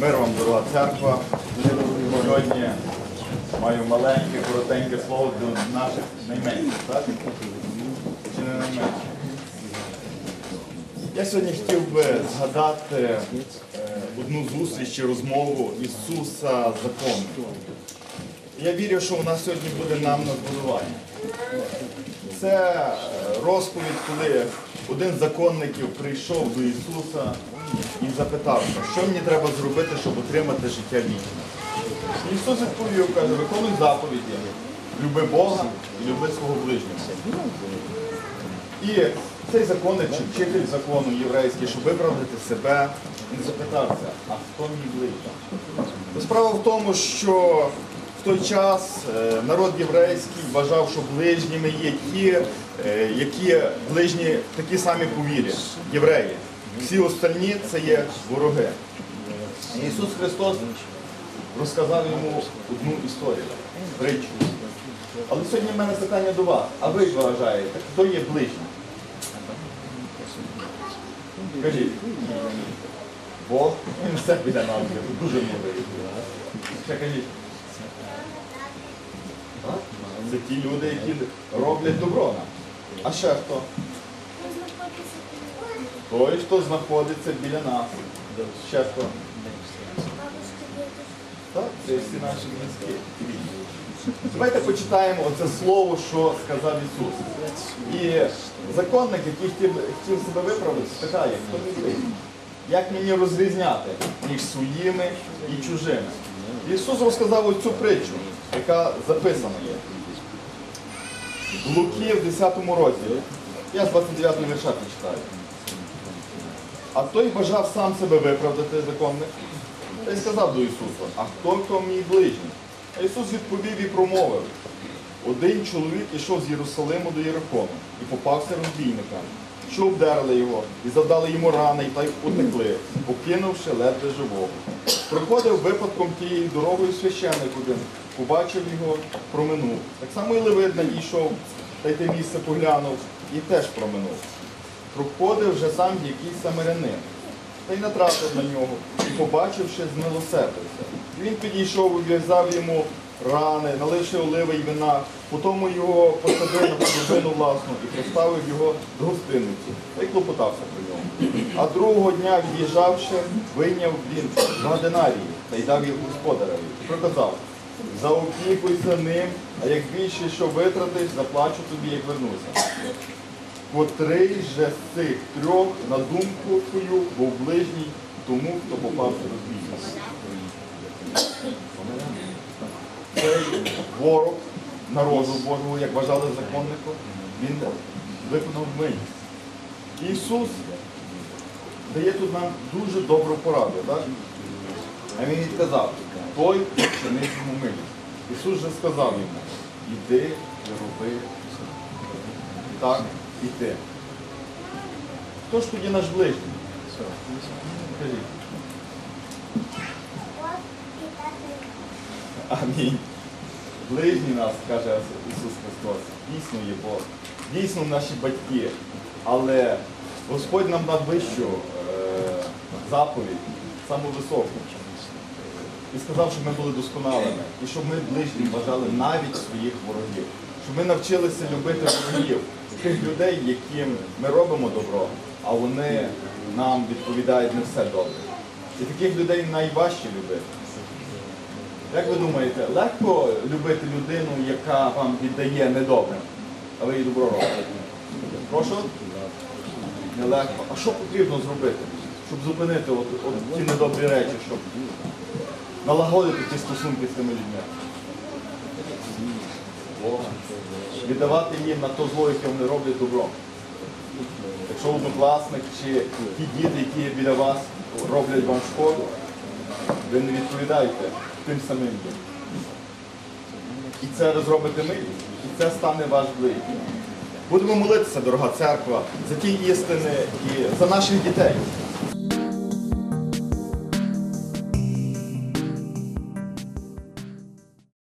Мир вам, дорога церква. Сьогодні маю маленьке, коротеньке слово до наших найменших, так? Чи не найменших? Я сьогодні хотів би згадати е, одну зустріч чи розмову Ісуса з законом. Я вірю, що вона сьогодні буде нам на збудування. Це е, розповідь, коли один з законників прийшов до Ісуса і запитався, що мені треба зробити, щоб отримати життя вічне. Ісус відповів, каже, виконуй заповіді, люби Бога і люби свого ближнього. І цей законник чи вчитель закону єврейський, щоб виправдати себе, він запитався, а хто мій ближній? Справа в тому, що в той час е, народ єврейський вважав, що ближніми є ті, е, які ближні такі самі по вірі, євреї. Всі остальні це є вороги. Ісус Христос розказав йому одну історію, притчу. Але сьогодні в мене питання до вас. А ви вважаєте, хто є ближній? Кажіть. Бог, він все піде нам, дуже мудрий. Ще кажіть. Це ті люди, які роблять добро нам. А ще хто? Той, хто знаходиться біля нас. Ще хто? Так, це всі наші близькі. Давайте почитаємо оце слово, що сказав Ісус. І законник, який хотів, хотів себе виправити, питає, хто ближній? Як мені розрізняти між своїми і чужими? Ісус розказав оцю притчу, яка записана є. В Луки в 10 розділі. Я з 29 вірша прочитаю. А той бажав сам себе виправдати законник. Та й сказав до Ісуса, а хто хто мій ближній? А Ісус відповів і промовив. Один чоловік ішов з Єрусалиму до Єрихону і попався розбійникам, що обдерли його і завдали йому рани, і та й утекли, покинувши ледве живого. Проходив випадком тією дорогою священник один, побачив його, проминув. Так само і Левит надійшов, та й те місце поглянув і теж проминув. Проходив вже сам якийсь самарянин та й натрапив на нього, і, побачивши, змилосердився. Він підійшов, ув'язав йому рани, наливши оливи й вина, потім його посадив на подобину власну і поставив його до гостиниці, та й клопотався про нього. А другого дня, від'їжджавши, вийняв він два динарії та й дав їх господареві. І проказав, заопікуйся ним, а як більше що витратиш, заплачу тобі, як вернуся. Котрий же з цих трьох, на думку твою, був ближній тому, хто попався в розбійник. Ворог народу Божого, як вважали законником, він виконав милість. Ісус дає тут нам дуже добру пораду. Так? А він відказав, той чинить йому милість. Ісус же сказав йому, іди і роби так і ти. Хто ж тоді наш ближній? Амінь. Ближній нас, каже Ісус Христос, дійсно є Бог. Дійсно наші батьки. Але Господь нам дав вищу е, заповідь, саму високу. І сказав, щоб ми були досконалими. І щоб ми ближнім вважали навіть своїх ворогів. Щоб ми навчилися любити ворогів, тих людей, яким ми робимо добро, а вони нам відповідають не все добре. І таких людей найважче любити. Як ви думаєте, легко любити людину, яка вам віддає недобре, а ви їй добро робите? Прошу? Нелегко. А що потрібно зробити, щоб зупинити от, от ті недобрі речі, щоб налагодити ті стосунки з тими людьми? Віддавати їм на то зло, яке вони роблять добро. Якщо однокласник чи ті діти, які біля вас, роблять вам шкоду, ви не відповідаєте тим самим. І це розробите ми, і це стане ваш ближній. Будемо молитися, дорога церква, за ті істини і за наших дітей.